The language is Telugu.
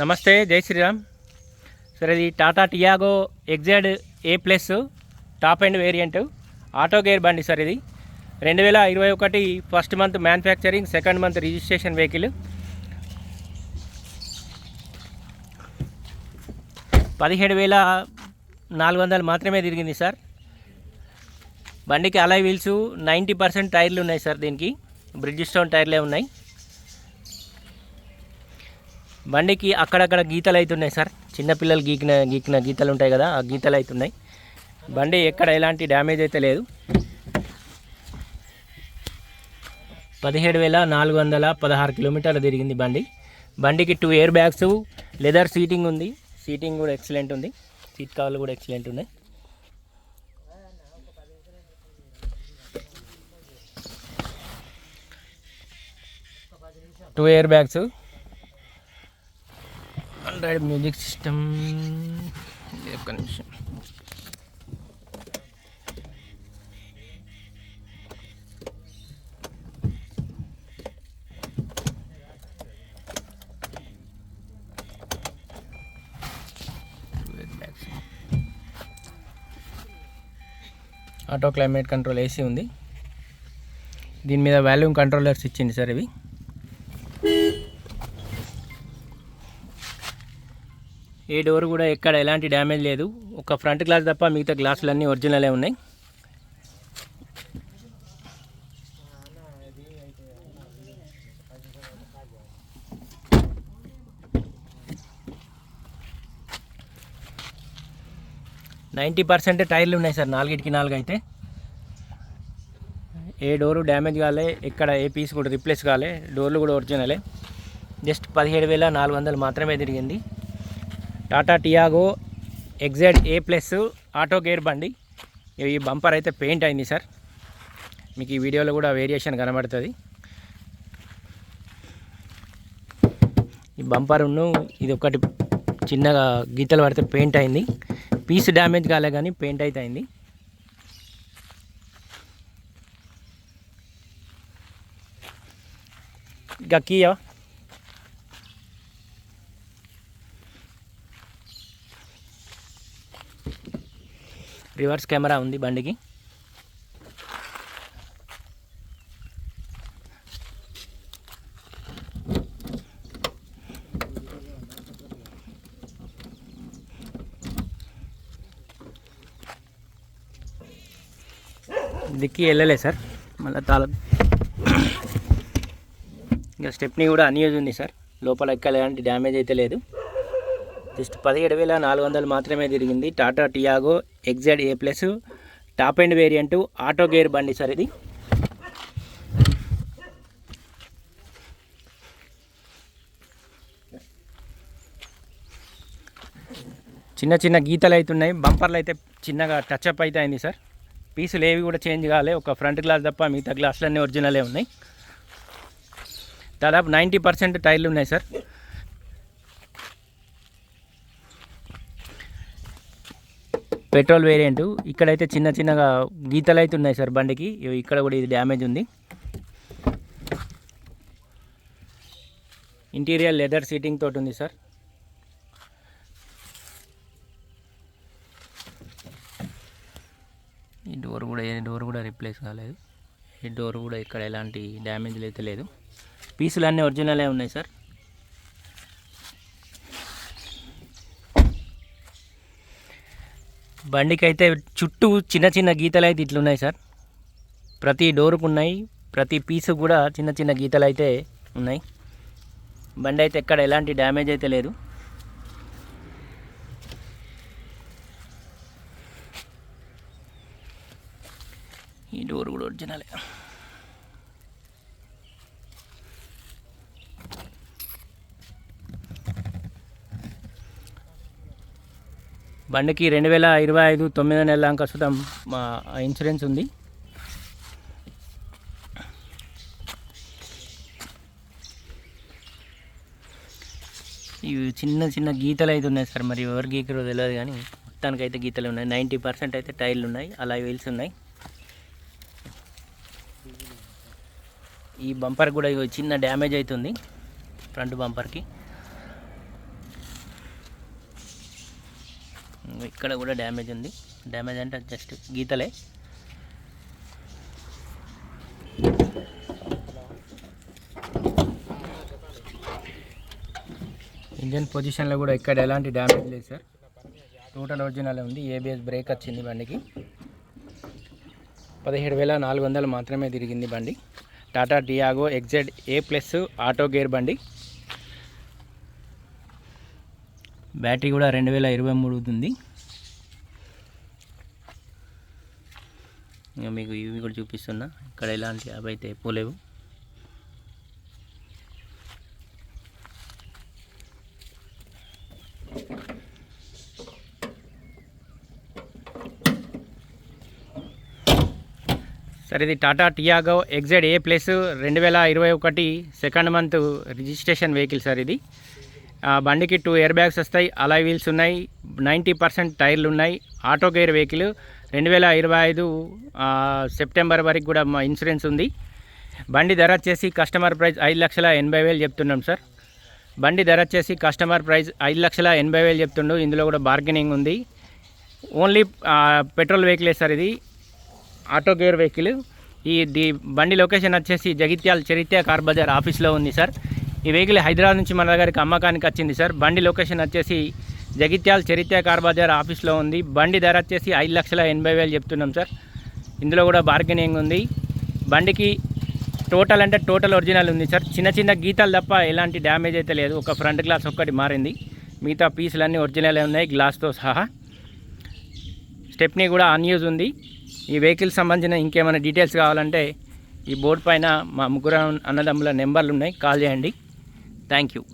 నమస్తే జై శ్రీరామ్. సార్ ఇది Tata Tiago XZ A plus top end variant auto gear బండి సార్ ఇది. రెండు వేల ఇరవై ఒకటి first month manufacturing second month registration vehicle. పదిహేడు వేల నాలుగు వందలు మాత్రమే తిరిగింది సార్. బండికి అలాయ్ వీల్స్ నైంటీ పర్సెంట్ టైర్లు ఉన్నాయి సార్ దీనికి. బ్రిడ్జ్ స్టోన్ టైర్లే ఉన్నాయి. బండికి అక్కడక్కడ గీతలు అవుతున్నాయి సార్. చిన్నపిల్లలు గీకిన గీకిన గీతలు ఉంటాయి కదా ఆ గీతలు అవుతున్నాయి బండి ఎక్కడ ఎలాంటి డ్యామేజ్ అయితే లేదు. పదిహేడు వేల నాలుగు వందల పదహారు కిలోమీటర్లు తిరిగింది బండి. బండికి two airbags leather seating ఉంది. సీటింగ్ కూడా ఎక్సలెంట్ ఉంది. సీట్ కవర్లు కూడా ఎక్సలెంట్ ఉన్నాయి. Two airbags Android music system ఒక్క నిమిషం. ఆటో క్లైమేట్ కంట్రోల్ ఏసీ ఉంది. దీని మీద వాల్యూమ్ కంట్రోలర్స్ ఇచ్చింది సార్ ఇవి. ఏ డోర్ కూడా ఎక్కడ ఎలాంటి డ్యామేజ్ లేదు. ఒక ఫ్రంట్ గ్లాస్ తప్ప మిగతా గ్లాసులు అన్నీ ఒరిజినలే ఉన్నాయి. నైంటీ పర్సెంట్ టైర్లు ఉన్నాయి సార్ నాలుగిటికి నాలుగు అయితే. ఏ డోరు డ్యామేజ్ కాలే ఎక్కడ ఏ పీస్ కూడా రిప్లేస్ కాలే డోర్లు కూడా ఒరిజినలే. జస్ట్ పదిహేడు వేల నాలుగు వందలు మాత్రమే తిరిగింది. Tata Tiago XZ A plus auto gear బండి. ఈ బంపర్ అయితే పెయింట్ అయింది సార్. మీకు ఈ వీడియోలో కూడా వేరియేషన్ కనబడుతుంది. ఈ బంపర్ను ఇది ఒకటి చిన్నగా గీతలు పడితే పెయింట్ అయింది. పీస్ డ్యామేజ్ కాలే కానీ పెయింట్ అయితే అయింది. ఇంకా కీయా రివర్స్ కెమెరా ఉంది బండికి. దిక్కి వెళ్ళలే సార్. మళ్ళీ తాళ. ఇంకా స్టెప్ని కూడా అన్యూజ్ ఉంది సార్. లోపల ఎక్కడ ఎలాంటి డ్యామేజ్ అయితే లేదు. జస్ట్ పదిహేడు వేల నాలుగు వందలు మాత్రమే తిరిగింది. Tata Tiago XZ A plus top end variant auto gear బండి సార్ ఇది. చిన్న చిన్న గీతలు అవుతున్నాయి బంపర్లు అయితే చిన్నగా టచ్అప్ అయితే అయింది సార్ పీసులు ఏవి కూడా చేంజ్ కాలే ఒక ఫ్రంట్ గ్లాస్ తప్ప మిగతా గ్లాసులన్నీ ఒరిజినలే ఉన్నాయి. దాదాపు నైంటీ పర్సెంట్ టైర్లు ఉన్నాయి సార్ పెట్రోల్ వేరియంట్. ఇక్కడైతే చిన్న చిన్నగా గీతలు అయితే ఉన్నాయి సార్ బండికి. ఇక్కడ కూడా ఇది డ్యామేజ్ ఉంది. ఇంటీరియర్ లెదర్ సీటింగ్ తోటి ఉంది సార్. ఈ డోర్ కూడా ఏ డోర్ కూడా రిప్లేస్ కాలేదు. ఈ డోర్ కూడా ఇక్కడ ఎలాంటి డ్యామేజ్ అయితే లేదు. పీసులు అన్నీ ఒరిజినలే ఉన్నాయి సార్. బండికి అయితే చుట్టూ చిన్న చిన్న గీతలు అయితే ఇట్లున్నాయి సార్. ప్రతి డోరుకు ఉన్నాయి ప్రతి పీసు కూడా చిన్న చిన్న గీతలు అయితే ఉన్నాయి. బండి అయితే ఎక్కడ ఎలాంటి డ్యామేజ్ అయితే లేదు. ఈ డోర్ కూడా ఒరిజినలే. బండికి రెండు వేల ఇరవై ఐదు తొమ్మిదో నెల ప్రస్తుతం మా ఇన్సూరెన్స్ ఉంది. ఇవి చిన్న చిన్న గీతలు అయితే ఉన్నాయి సార్ మరి ఎవరు గీకరో తెలియదు కానీ మొత్తానికి అయితే గీతలు ఉన్నాయి. నైంటీ పర్సెంట్ అయితే టైర్లు ఉన్నాయి అలా వీల్స్ ఉన్నాయి. ఈ బంపర్ కూడా చిన్న డ్యామేజ్ అవుతుంది ఫ్రంట్ బంపర్కి. ఇక్కడ కూడా డ్యామేజ్ ఉంది. డ్యామేజ్ అంటే జస్ట్ గీతలే. ఇంజన్ పొజిషన్లో కూడా ఇక్కడ ఎలాంటి డ్యామేజ్ లేదు సార్. టోటల్ ఒరిజినల్ ఉంది. ఏబిఎస్ బ్రేక్ వచ్చింది బండికి. పదిహేడు వేల నాలుగు వందలు మాత్రమే తిరిగింది బండి. Tata Tiago XZ A plus auto gear బండి. బ్యాటరీ కూడా రెండు వేల ఇరవై మూడు ఉంది. ఇంకా మీకు ఇవి కూడా చూపిస్తున్నా. ఇక్కడ ఎలాంటి యాప్ అయితే పోలేవు సరే ఇది Tata Tiago XZ A plus రెండు వేల ఇరవై ఒకటి second month registration vehicle sir ఇది. బండికి టూ ఇయర్ బ్యాగ్స్ వస్తాయి అలాయ్ వీల్స్ ఉన్నాయి నైంటీ పర్సెంట్ టైర్లు ఉన్నాయి. ఆటో గేర్ వెహికల్ రెండు వేల ఇరవై ఐదు సెప్టెంబర్ వరకు కూడా మా ఇన్సూరెన్స్ ఉంది. బండి ధర వచ్చేసి కస్టమర్ ప్రైస్ ఐదు లక్షల ఎనభై వేలు చెప్తున్నాం సార్. బండి ధర వచ్చేసి కస్టమర్ ప్రైస్ ఐదు లక్షల ఎనభై వేలు చెప్తుండు. ఇందులో కూడా బార్గెనింగ్ ఉంది. ఓన్లీ పెట్రోల్ వెహికలే సార్ ఇది. ఆటో గేర్ వెహికల్ ఈ ది బండి లొకేషన్ వచ్చేసి జగిత్యాల చరిత్ర కార్ బజార్ ఆఫీస్లో ఉంది సార్. ఈ వెహికల్ హైదరాబాద్ నుంచి మన దగ్గరికి అమ్మకానికి వచ్చింది సార్. బండి లొకేషన్ వచ్చేసి జగిత్యాల చరిత్ర కార్ బజార్ ఆఫీస్లో ఉంది. బండి ధర వచ్చేసి ఐదు లక్షల ఎనభై వేలు చెప్తున్నాం సార్. ఇందులో కూడా బార్గెనింగ్ ఉంది. బండికి టోటల్ అంటే టోటల్ ఒరిజినల్ ఉంది సార్. చిన్న చిన్న గీతాలు తప్ప ఎలాంటి డ్యామేజ్ అయితే లేదు. ఒక ఫ్రంట్ గ్లాస్ ఒక్కటి మారింది. మిగతా పీసులన్నీ ఒరిజినలే ఉన్నాయి. గ్లాస్తో సహా. స్టెప్నీ కూడా అన్యూజ్ ఉంది. ఈ వెహికల్ సంబంధించిన ఇంకేమైనా డీటెయిల్స్ కావాలంటే ఈ బోర్డు పైన మా ముగ్గురు అన్నదమ్ముల నెంబర్లు ఉన్నాయి. కాల్ చేయండి. thank you.